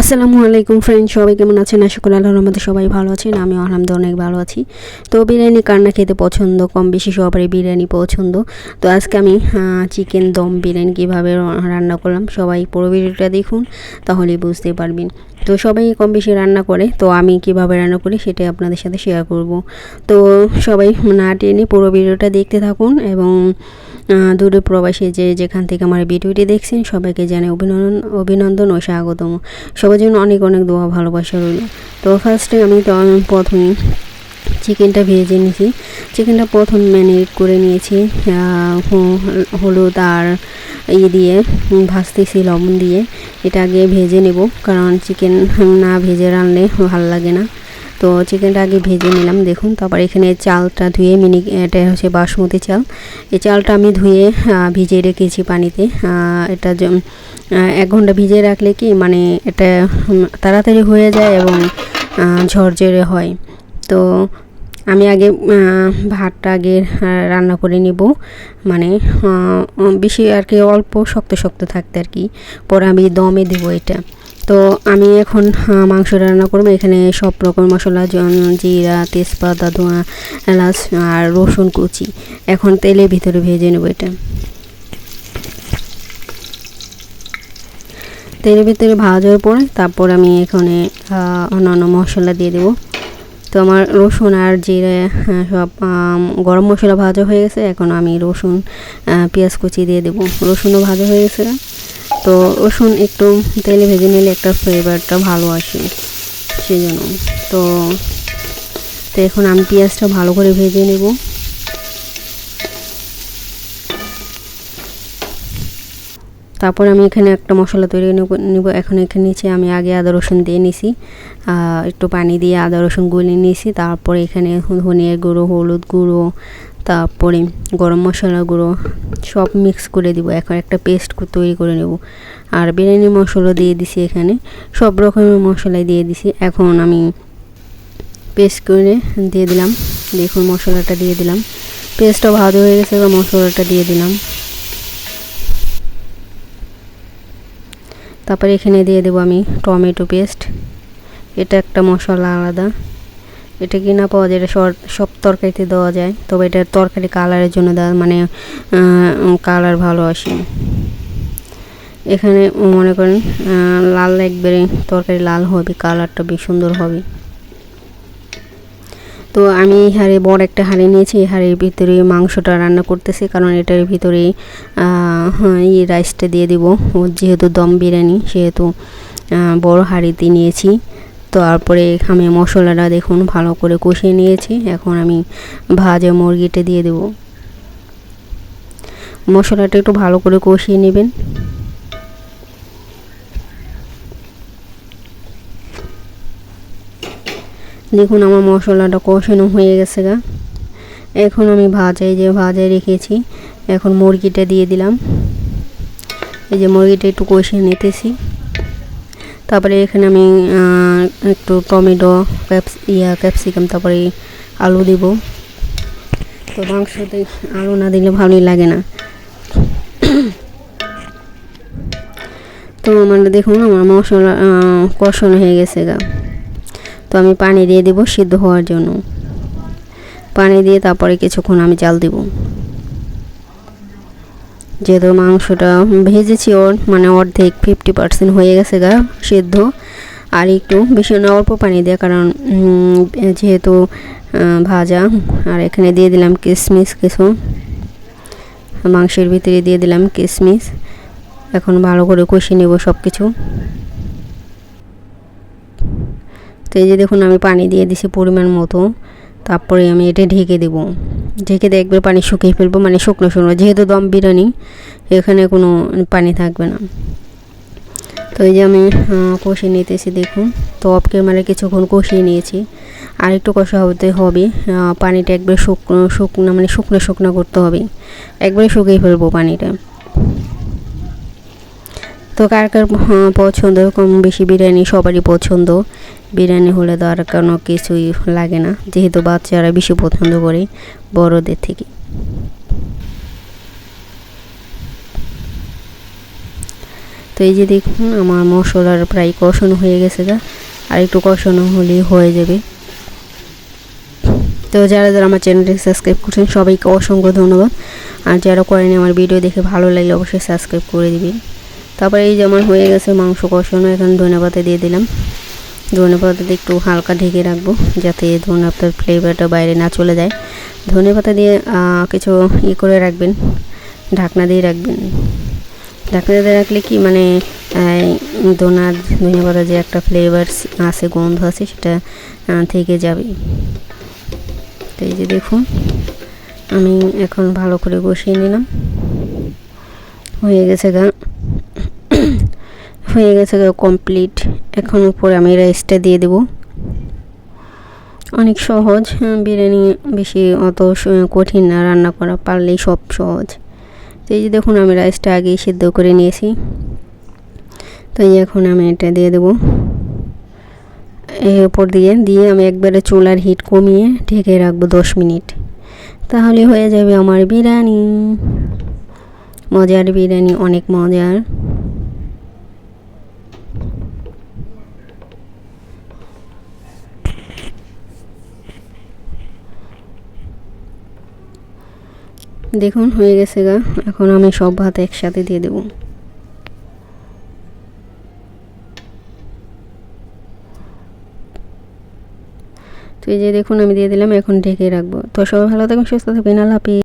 আসসালামু আলাইকুম ফ্রেন্ড সবাই কেমন আছেন? আশা করি আল্লাহর রহমতে সবাই ভালো আছেন আমি আলহামদুলিল্লাহ অনেক ভালো আছি। তো বিরিয়ানি কান্না খেতে পছন্দ, কম বেশি সবারই বিরিয়ানি পছন্দ। তো আজকে আমি চিকেন দম বিরিয়ানি কীভাবে রান্না করলাম, সবাই পুরো ভিডিওটা দেখুন, তাহলেই বুঝতে পারবেন। তো সবাই কম বেশি রান্না করে, তো আমি কীভাবে রান্না করি সেটাই আপনাদের সাথে শেয়ার করব। তো সবাই না টেনে পুরো ভিডিওটা দেখতে থাকুন এবং দূরে প্রবাসী যে যেখান থেকে আমার ভিডিওটি দেখছেন, সবাইকে জানাই অভিনন্দন অভিনন্দন ও স্বাগতম। সবার জন্য অনেক অনেক দোয়া, ভালোবাসা রইল। তো ফার্স্টে আমি তো প্রথমে চিকেনটা ভেজে নিয়েছি। চিকেনটা প্রথম ম্যারিনেট করে নিয়েছি হলুদ আর ইয়ে দিয়ে ভাজতেছি লবণ দিয়ে। এটা আগে ভেজে নেব, কারণ চিকেন না ভেজে রানলে ভালো লাগে না। তো চিকেনটা আগে ভেজে নিলাম, দেখুন। তারপর এখানে চালটা ধুয়ে মিনি এটা হচ্ছে বাসমতি চাল। এই চালটা আমি ধুয়ে ভিজিয়ে রেখেছি পানিতে। এটা এক ঘণ্টা ভিজিয়ে রাখলে কি মানে এটা তাড়াতাড়ি হয়ে যায় এবং ঝরঝরে হয়। তো আমি আগে ভাতটা আগে রান্না করে নিব। মানে বেশি আর কি অল্প শক্ত শক্ত থাকতে আর কি। পরে আমি দমে দেবো এটা। তো আমি এখন মাংস রান্না করব। এখানে সব রকম মশলা জিরা তেজপাতা ধোঁয়া এলাচ আর রসুন কুচি। এখন তেলের ভিতরে ভেজে নেব এটা। তেলের ভিতরে ভাজার পরে তারপর আমি এখানে অন্যান্য মশলা দিয়ে দেবো। তো আমার রসুন আর জিরে হ্যাঁ, সব গরম মশলা ভাজা হয়ে গেছে। এখন আমি রসুন পেঁয়াজ কুচি দিয়ে দেবো। রসুনও ভাজা হয়ে গেছে। তো রসুন একটু তেলে ভেজে নিলে একটা ফ্লেভারটা ভালো আসে সেই জন্য তো তো এখন আমি পেঁয়াজটা ভালো করে ভেজে নেব। তারপর আমি এখানে একটা মশলা তৈরি নেব এখন এখানে নিচে আমি আগে আদা রসুন দিয়ে নিছি একটু পানি দিয়ে আদা রসুন গুলিয়ে নিয়েছি তারপরে এখানে ধনিয়ার গুঁড়ো, হলুদ গুঁড়ো তারপরে গরম মশলা গুঁড়ো, সব মিক্স করে দিব। এখন একটা পেস্ট তৈরি করে নেব। আর বিরিয়ানি মশলা দিয়ে দিছি এখানে। সব রকমের মশলাই দিয়ে দিছি। এখন আমি পেস্ট করে দিয়ে দিলাম। দেখুন মশলাটা দিয়ে দিলাম। পেস্টটা ভালো হয়ে গেছে, এবার মশলাটা দিয়ে দিলাম। তারপরে এখানে দিয়ে দেবো আমি টমেটো পেস্ট এটা একটা মশলা আলাদা। এটা কি না পাওয়া যায় এটা সব তরকারিতে দেওয়া যায়। তবে এটা তরকারি কালারের জন্য দেওয়া মানে কালার ভালো আসে এখানে মনে করেন লাল একবারে তরকারি লাল হবে কালারটা বেশ সুন্দর হবে। তো আমি এই হাঁড়ি বড় একটা হাঁড়ি নিয়েছি এই হাঁড়ির ভিতরে মাংসটা রান্না করতেছি কারণ এটার ভিতরে হ্যাঁ, এই রাইসটা দিয়ে দিব। যেহেতু দম বিরিয়ানি সেহেতু বড় হাঁড়িতে নিয়েছি। তারপরে আমি মশলাটা দেখুন, ভালো করে কষিয়ে নিয়েছি। এখন আমি ভাজা মুরগিটা দিয়ে দেব। মশলাটা একটু ভালো করে কষিয়ে নেবেন। দেখুন, আমার মশলাটা কষানো হয়ে গেছে গা। এখন আমি ভাজাই যে ভাজায় রেখেছি, এখন মুরগিটা দিয়ে দিলাম। এই যে মুরগিটা একটু কষিয়ে নিতেছি। তারপরে এখানে আমি একটু টমেটো, ক্যাপস, ইয়া, ক্যাপসিকাম, তারপরে আলু দিব। তো মাংসতে আলু না দিলে ভালোই লাগে না। তো আমার দেখুন, আমার মশলা কষানো হয়ে গেছে গা। তো আমি পানি দিয়ে দেবো সিদ্ধ হওয়ার জন্য। পানি দিয়ে তারপরে কিছুক্ষণ আমি জাল দেব। যেহেতু মাংসটা ভেজেছি ওর মানে অর্ধেক ফিফটি পার্সেন্ট হয়ে গেছে গা সেদ্ধ। আর একটু বেশি অল্প পানি দেওয়া কারণ যেহেতু ভাজা, আর এখানে দিয়ে দিলাম কিশমিশ কিছু। মাংসের ভিতরে দিয়ে দিলাম কিশমিশ এখন ভালো করে কষিয়ে নেব সব কিছু তো এই যে দেখুন, আমি পানি দিয়ে দিছি পরিমাণ মতো। তারপরে আমি এটা ঢেকে দেব। ঢেকে দিয়ে একবার পানি শুকিয়ে ফেলব মানে শুকনো শুকনো, যেহেতু দম বিরিয়ানি এখানে কোনো পানি থাকবে না। তো এই যে আমি কষিয়ে নিতেছি, দেখুন। তো অফ ক্যামেরা কিছুক্ষণ কষিয়ে নিয়েছি। আর একটু কষা হতে হবে পানিটা একবার শুকনো শুকনো মানে শুকনো শুকনো করতে হবে। একবারে শুকিয়ে ফেলব পানিটা। তো কার কার হ্যাঁ, পছন্দ? কম বেশি বিরিয়ানি সবারই পছন্দ। বিরিয়ানি হলে তো আর কোনো কিছুই লাগে না যেহেতু বাচ্চারা বেশি পছন্দ করে বড়দের থেকে। তো এই যে দেখুন আমার মশলার প্রায় কষানো হয়ে গেছে গা আর একটু কষানো হলেই হয়ে যাবে। তো যারা যারা আমার চ্যানেলটি সাবস্ক্রাইব করছেন সবাইকে অসংখ্য ধন্যবাদ। আর যারা করেনি আমার ভিডিও দেখে ভালো লাগলে অবশ্যই সাবস্ক্রাইব করে দিবেন। তারপরে এই যেমন হয়ে গেছে মাংস কষানো, এখন ধনে পাতা দিয়ে দিলাম। ধনে পাতাতে একটু হালকা ঢেকে রাখব, যাতে ধনে পাতার ফ্লেভারটা বাইরে না চলে যায়। ধনে পাতা দিয়ে কিছু ই করে রাখবেন, ঢাকনা দিয়ে রাখবেন। ঢাকনা দিয়ে রাখলে কি মানে দোনার ধনে পাতা যে একটা ফ্লেভার আছে, গন্ধ আছে, সেটা থেকে যাবে। তো এই যে দেখুন, আমি এখন ভালো করে বসিয়ে নিলাম। হয়ে গেছে গা। হয়ে গেছে কমপ্লিট এখন উপরে আমি রাইসটা দিয়ে দেব। অনেক সহজ বিরিয়ানি বেশি অত কঠিন না, রান্না করা পারলেই সব সহজ। তো এই যে দেখুন, আমি রাইসটা আগেই সিদ্ধ করে নিয়েছি। তো এই এখন আমি এটা দিয়ে দেবো। এর উপর দিয়ে দিয়ে আমি একবারে চুলার হিট কমিয়ে ঢেকে রাখব দশ মিনিট। তাহলে হয়ে যাবে আমার বিরিয়ানি। মজার বিরিয়ানি, অনেক মজার। দেখুন, হয়ে গেছে গা। এখন আমি সব ভাত একসাথে দিয়ে দেব। তো এই যে দেখুন, আমি দিয়ে দিলাম, এখন ঢেকে রাখব। তো সবাই ভালো থাকবেন সুস্থ থাকবেন আল্লাহ